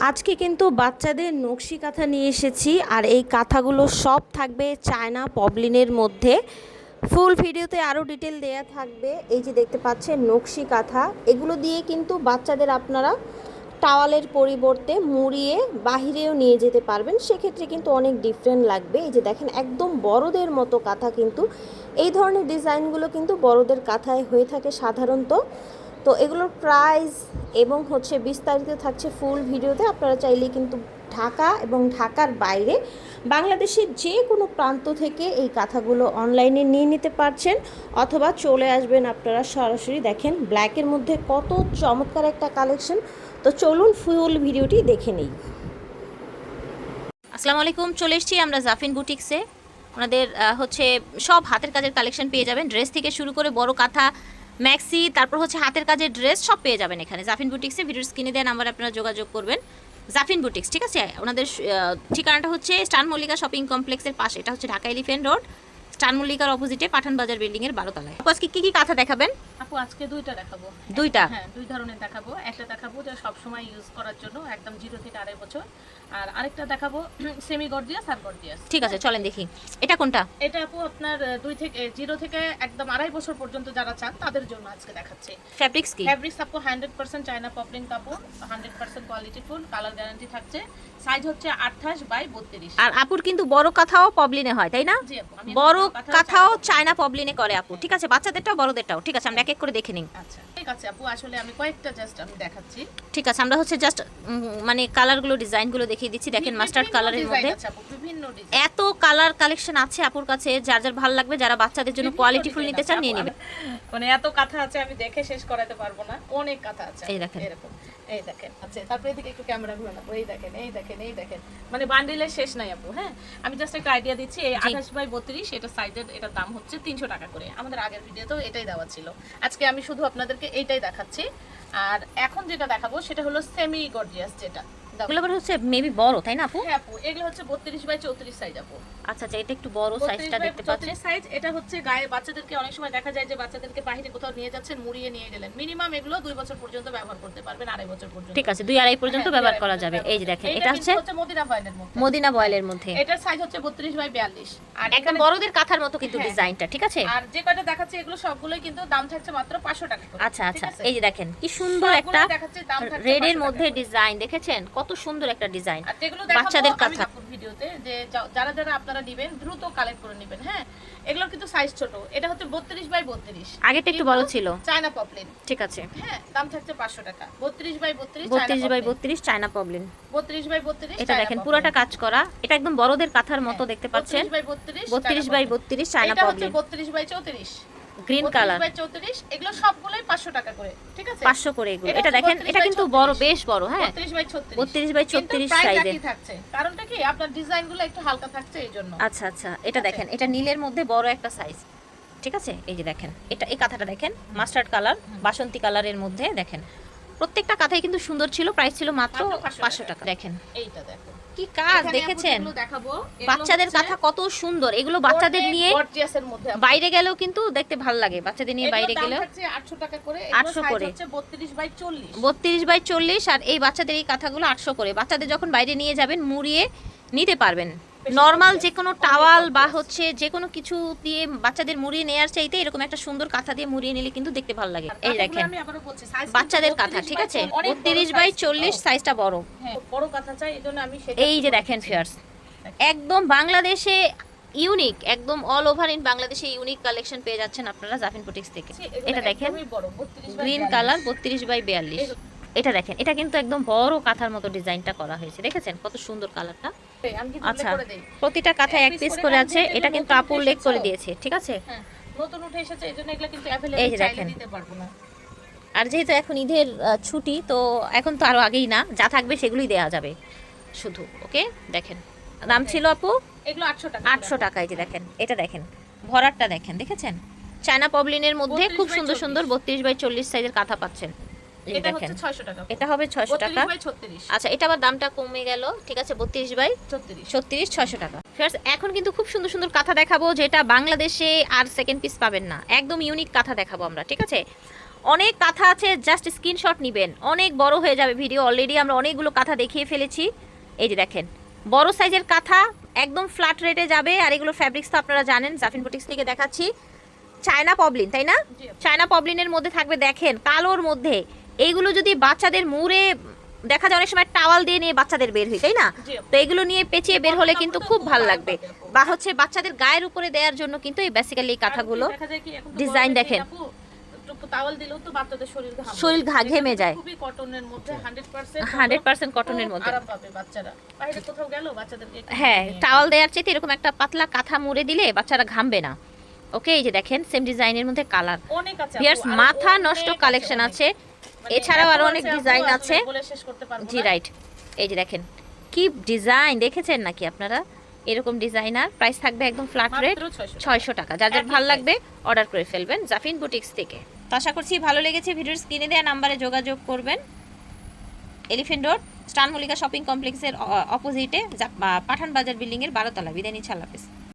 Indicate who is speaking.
Speaker 1: আজকে কিন্তু বাচ্চাদের নকশি কাঁথা নিয়ে এসেছি, আর এই কাঁথাগুলো সব থাকবে চায়না পবলিনের মধ্যে। ফুল ভিডিওতে আরও ডিটেল দেয়া থাকবে। এই যে দেখতে পাচ্ছেন, নকশি কাঁথা। এগুলো দিয়ে কিন্তু বাচ্চাদের আপনারা টাওয়ালের পরিবর্তে মুড়িয়ে বাহিরেও নিয়ে যেতে পারবেন। সেক্ষেত্রে কিন্তু অনেক ডিফারেন্ট লাগবে। এই যে দেখেন, একদম বড়দের মতো কাঁথা কিন্তু। এই ধরনের ডিজাইনগুলো কিন্তু বড়দের কাঁথায় হয়ে থাকে সাধারণত। তো এগুলোর প্রাইস এবং হচ্ছে বিস্তারিত থাকছে ফুল ভিডিওতে, আপনারা চাইলে কিন্তু ঢাকা এবং ঢাকার বাইরে বাংলাদেশের যে কোনো প্রান্ত থেকে এই কাঁথাগুলো অনলাইনে নিয়ে নিতে পারছেন অথবা চলে আসবেন আপনারা সরাসরি দেখেন ব্ল্যাকের মধ্যে কত চমৎকার একটা কালেকশন তো চলুন ফুল ভিডিওটি দেখে নিই।
Speaker 2: আসসালামু আলাইকুম, চলে এসেছি আমরা জাফিন বুটিক্সে। ওনাদের হচ্ছে সব হাতের কাজের কালেকশন পেয়ে যাবেন। ড্রেস থেকে শুরু করে বড় কাঁথা ম্যাক্সি, তারপর হচ্ছে হাতের কাজের ড্রেস সব পেয়ে যাবেন এখানে। জাফিন বুটিক্সে ভিডিও স্ক্রিনে দেওয়া নাম্বার আপনারা যোগাযোগ করবেন। জাফিন বুটিক্স, ঠিক আছে? ওনাদের ঠিকানাটা হচ্ছে স্টান মল্লিকা শপিং কমপ্লেক্সের পাশে। এটা হচ্ছে ঢাকা এলিফেন্ট রোড। স্টান মল্লিকার অপোজিটে পাঠান বাজার বিল্ডিংয়ের বারোতলায়। আপু, আজকে কী কী কাঁথা দেখাবেন?
Speaker 3: আপু আজকে দুইটা দেখাবো।
Speaker 2: দুইটা?
Speaker 3: হ্যাঁ দুই ধরনের দেখাবো। একটা দেখাবো যে সব সময় ইউজ করার জন্য একদম জিরো থেকে আড়াই বছর। আর আরেকটা দেখাবো সেমি গর্জিয়াস আর গর্জিয়াস
Speaker 2: ঠিক আছে চলেন দেখি। এটা কোনটা?
Speaker 3: এটা আপু আপনার দুই থেকে জিরো থেকে একদম আড়াই বছর পর্যন্ত যারা চান তাদের জন্য আজকে দেখাচ্ছে।
Speaker 2: ফ্যাব্রিক্স কি?
Speaker 3: ফ্যাব্রিক্স আপু হান্ড্রেড পার্সেন্ট চায়না পপলিন কাপড় hundred percent quality full colour guarantee থাকছে। সাইজ হচ্ছে আঠাশ বাই বত্রিশ।
Speaker 2: আর আপুর কিন্তু বড় কাঁথাও পবলিনে হয় তাই না? বড়
Speaker 3: কাঁথাও চায়না
Speaker 2: পবলিনে করে আপু। ঠিক আছে বাচ্চাদেরটাও বড়দেরটাও। ঠিক আছে আমরা এক এক করে দেখে নিই।
Speaker 3: আচ্ছা ঠিক আছে আপু আসলে আমি কয়েকটা জাস্ট আমি দেখাচ্ছি।
Speaker 2: ঠিক আছে আমরা হচ্ছে জাস্ট মানে কালারগুলো ডিজাইনগুলো দেখিয়ে দিচ্ছি। দেখেন মাস্টার্ড কালারের মধ্যে। এত কালার কালেকশন আছে আপুর কাছে যার যার ভালো লাগবে যারা বাচ্চাদের জন্য কোয়ালিটি ফুল নিতে চান নিয়ে নেবেন
Speaker 3: মানে এত কথা আছে আমি দেখে শেষ করাতে পারব না। অনেক কথা আছে
Speaker 2: এই দেখেন।
Speaker 3: এরকম। এই দেখেন আচ্ছা তারপরে এদিকে একটু ক্যামেরা ঘুরে নেব এই দেখেন এই দেখেন এই দেখেন। মানে বান্ডিলের শেষ নাই আপু হ্যাঁ? আমি জাস্ট একটা আইডিয়া দিচ্ছি এই আঠাশ বাই বত্রিশ এটা সাইজের এটার দাম হচ্ছে তিনশো টাকা করে। আমাদের আগের ভিডিওতেও এটাই দেওয়া ছিল। আজকে আমি শুধু আপনাদেরকে এইটাই দেখাচ্ছি। আর এখন যেটা দেখাবো সেটা হলো সেমি গর্জিয়াস যেটা।
Speaker 2: এগুলো আবার হচ্ছে মেবি বড় তাই না আপু?
Speaker 3: হ্যাঁ আপু এগুলো হচ্ছে বত্রিশ বাই চৌত্রিশ সাইজ আপু।
Speaker 2: আচ্ছা আচ্ছা এটা একটু বড় সাইজটা দেখতে পাচ্ছি।
Speaker 3: সাইজ এটা হচ্ছে গায়ে বাচ্চাদেরকে অনেক সময় দেখা যায় যে বাচ্চাদেরকে বাইরে কোথাও নিয়ে যাচ্ছেন মুড়িয়ে নিয়ে গেলেন। মিনিমাম এগুলো দুই বছর পর্যন্ত ব্যবহার করতে পারবেন আড়াই বছর পর্যন্ত।
Speaker 2: ঠিক আছে দুই আড়াই পর্যন্ত
Speaker 3: হ্যাঁ,
Speaker 2: ব্যবহার করা যাবে। এই যে দেখেন এটা হচ্ছে
Speaker 3: মদিনা ফয়েলের মধ্যে।
Speaker 2: মদিনা বয়েলের মধ্যে।
Speaker 3: এটার সাইজ হচ্ছে বত্রিশ বাই বিয়াল্লিশ। আর
Speaker 2: একদম বড়দের কাঁথার মতো কিন্তু
Speaker 3: হ্যাঁ।
Speaker 2: ডিজাইনটা ঠিক আছে?
Speaker 3: আর যে কয়টা দেখাচ্ছে এগুলো সবগুলোই কিন্তু দাম থাকছে মাত্র পাঁচশো টাকা করে
Speaker 2: আচ্ছা আচ্ছা এই যে দেখেন কি সুন্দর একটা রেড এর মধ্যে ডিজাইন দেখেছেন? কত সুন্দর একটা ডিজাইন
Speaker 3: আর
Speaker 2: বাচ্চাদের কাঁথা।
Speaker 3: ভিডিওতে যে যারা যারা আপনারা নেবেন দ্রুত কালেক্ট করে নেবেন হ্যাঁ? এগুলোর কিন্তু সাইজ ছোট। এটা হচ্ছে বত্রিশ বাই বত্রিশ।
Speaker 2: আগেরটা একটু বড় ছিল।
Speaker 3: চায়না পপলিন
Speaker 2: ঠিক আছে।
Speaker 3: হ্যাঁ দাম থাকছে পাঁচশো টাকা। বত্রিশ বাই বত্রিশ
Speaker 2: বত্রিশ বাই বত্রিশ চায়না প্রবলেম
Speaker 3: বত্রিশ বাই বত্রিশ
Speaker 2: এটা দেখেন পুরোটা কাজ করা। এটা একদম বড়দের কাঁথার মতো দেখতে পাচ্ছেন।
Speaker 3: বাই বত্রিশ
Speaker 2: বত্রিশ বাই বত্রিশ চায়না
Speaker 3: এটা হচ্ছে
Speaker 2: প্রবলেম
Speaker 3: বত্রিশ বাই চৌত্রিশ।
Speaker 2: গ্রিন কালার
Speaker 3: বাই চৌত্রিশ এগুলো সবগুলোই পাঁচশো টাকা করে ঠিক আছে?
Speaker 2: পাঁচশো করে এগুলো।
Speaker 3: এটা
Speaker 2: দেখেন এটা কিন্তু বড় বেশ বড় হ্যাঁ?
Speaker 3: বত্রিশ বাই ছত্রিশ
Speaker 2: 32 বাই 36 সাইজের।
Speaker 3: থাকছে। কারণটা কি? আপনার ডিজাইনগুলো একটু হালকা থাকছে এই জন্য।
Speaker 2: আচ্ছা আচ্ছা এটা দেখেন এটা নীলের মধ্যে বড় একটা সাইজ ঠিক আছে? এই যে দেখেন এটা এই কাঁথাটা দেখেন মাস্টার্ড কালার বাসন্তী কালারের মধ্যে দেখেন। প্রত্যেকটা কাঁথাই কিন্তু সুন্দর ছিল প্রাইস ছিল মাত্র
Speaker 3: মাত্র 500
Speaker 2: পাঁচশো টাকা। দেখেন।
Speaker 3: এইটা দেখো।
Speaker 2: কি কাজ দেখেছেন? বাচ্চাদের কাঁথা কত সুন্দর। এগুলো বাচ্চাদের নিয়ে। বাইরে গেলেও কিন্তু দেখতে ভালো লাগে। বাচ্চাদের নিয়ে বাইরে গেলেও
Speaker 3: থাকছে 800 টাকা করে।
Speaker 2: 800
Speaker 3: 800
Speaker 2: করে।
Speaker 3: করে। হচ্ছে 32 বাই 40
Speaker 2: বত্রিশ বাই চল্লিশ আর এই বাচ্চাদের এই কাঁথাগুলো আটশো করে। বাচ্চাদের যখন বাইরে নিয়ে যাবেন মুড়িয়ে নিতে পারবেন। নর্মাল যে কোনো টাওয়াল বা হচ্ছে যে কোনো কিছু দিয়ে বাচ্চাদের মুড়িয়ে নেওয়ার চাইতে এরকম একটা সুন্দর কাঁথা দিয়ে মুড়িয়ে নিলে কিন্তু দেখতে ভালো লাগে। এই দেখেন বাচ্চাদের কাঁথা ঠিক আছে?
Speaker 3: 40, অনেক বড়
Speaker 2: বত্রিশ বাই চল্লিশ সাইজটা বড়।
Speaker 3: হ্যাঁ, বড় কাঁথা চাই এজন্য আমি
Speaker 2: এই যে দেখেন ফিয়ার্স একদম বাংলাদেশে ইউনিক একদম অল ওভার ইন বাংলাদেশে ইউনিক কালেকশন পেয়ে যাচ্ছেন আপনারা জাফিন বুটিক্স থেকে। এটা দেখেন
Speaker 3: একদমই বড় 32 বাই
Speaker 2: গ্রিন কালার বত্রিশ বাই বিয়াল্লিশ। এটা দেখেন এটা কিন্তু একদম বড় কাঁথার মতো ডিজাইনটা করা হয়েছে দেখেছেন? কত সুন্দর কালারটা আচ্ছা
Speaker 3: উল্লেখ করে দেই
Speaker 2: প্রতিটা কাঁথায় এক
Speaker 3: এক
Speaker 2: পিস
Speaker 3: piece
Speaker 2: করে
Speaker 3: করে
Speaker 2: আছে
Speaker 3: complete
Speaker 2: এটা
Speaker 3: এগুলো
Speaker 2: কিন্তু
Speaker 3: নতুন
Speaker 2: আপু উল্লেখ করে
Speaker 3: এসেছে।
Speaker 2: দিয়েছে ঠিক আছে
Speaker 3: হ্যাঁ নতুন উঠে এসেছে এজন্য এগুলো কিন্তু
Speaker 2: এই
Speaker 3: अवेलेबल
Speaker 2: যে
Speaker 3: চাইলে
Speaker 2: দেখেন।
Speaker 3: দিতে পারবো না
Speaker 2: আর যেহেতু এখন ঈদের আহ, ছুটি তো এখন তো আরো আগেই না যা থাকবে সেগুলোই দেওয়া যাবে শুধু ওকে দেখেন দাম ছিল আপু
Speaker 3: এগুলো 800 টাকা
Speaker 2: আটশো টাকায় যে দেখেন এটা দেখেন ভরাটটা দেখেন দেখেছেন চায়না পবলিনের মধ্যে
Speaker 3: 32
Speaker 2: খুব
Speaker 3: বাই
Speaker 2: সুন্দর
Speaker 3: 40
Speaker 2: সুন্দর বত্রিশ বাই চল্লিশ সাইজের কাঁথা পাচ্ছেন এই যে
Speaker 3: এটা হচ্ছে 600 টাকা
Speaker 2: এটা হবে ছয়শো
Speaker 3: 32
Speaker 2: টাকা।
Speaker 3: 36
Speaker 2: আচ্ছা এটা আবার দামটা কমে গেল ঠিক আছে বত্রিশ বাই
Speaker 3: 36
Speaker 2: ছত্রিশ ছয়শো টাকা। First, এখন কিন্তু খুব সুন্দর সুন্দর কাঁথা দেখাবো যেটা বাংলাদেশে আর সেকেন্ড পিস পাবেন না। একদম ইউনিক কাঁথা দেখাবো আমরা ঠিক আছে? অনেক কাঁথা আছে জাস্ট স্ক্রিনশট নেবেন। অনেক বড় হয়ে যাবে ভিডিও অলরেডি আমরা অনেকগুলো কাঁথা দেখিয়ে ফেলেছি। এই যে দেখেন বড় সাইজের কাঁথা একদম ফ্ল্যাট রেটে যাবে আর এগুলো ফ্যাব্রিক্স তো আপনারা জানেন জাফিন বুটিক্স থেকে দেখাচ্ছি। চায়না পবলিন তাই না? চায়না পবলিনের মধ্যে থাকবে দেখেন কালোর মধ্যে। এইগুলো যদি বাচ্চাদের মুড়ে দেখা যায় অনেক সময় টাওয়াল দিয়ে নিয়ে বাচ্চাদের বের হয় তাই না? তো এগুলো নিয়ে পেঁচিয়ে বের হলে কিন্তু খুব ভালো লাগবে। বা হচ্ছে বাচ্চাদের গায়ের উপরে দেওয়ার জন্য কিন্তু এই বেসিক্যালি এই কাঁথাগুলো ডিজাইন দেখেন।
Speaker 3: শরীর
Speaker 2: ঘা- ঘেমে যায়।
Speaker 3: খুবই কটনের মধ্যে 100%
Speaker 2: হান্ড্রেড পার্সেন্ট কটনের মধ্যে। হ্যাঁ টাওয়াল দেওয়ার চাইতে এরকম একটা পাতলা কাঁথা মুড়ে দিলে বাচ্চারা ঘামবে না। ওকে এই যে দেখেন সেম ডিজাইনের মধ্যে কালার মাথা নষ্ট কালেকশন আছে। এছাড়াও আরও অনেক ডিজাইন আছে। জি রাইট এই যে দেখেন কি ডিজাইন দেখেছেন নাকি আপনারা? এরকম ডিজাইনার প্রাইস থাকবে একদম ফ্ল্যাট রেট
Speaker 3: মাত্র 600 টাকা।
Speaker 2: ছয়শো টাকা। যার যার ভালো লাগবে অর্ডার করে ফেলবেন জাফিন বুটিক্স থেকে। তো আশা করছি ভালো লেগেছে ভিডিওর স্ক্রিনে দেওয়া নাম্বারে যোগাযোগ করবেন। Elephant road Eastern Mallika shopping কমপ্লেক্সের অপোজিটে পাঠান বাজার বিল্ডিংয়ের বারোতলা। বিদায় নিচ্ছে আল্লাহ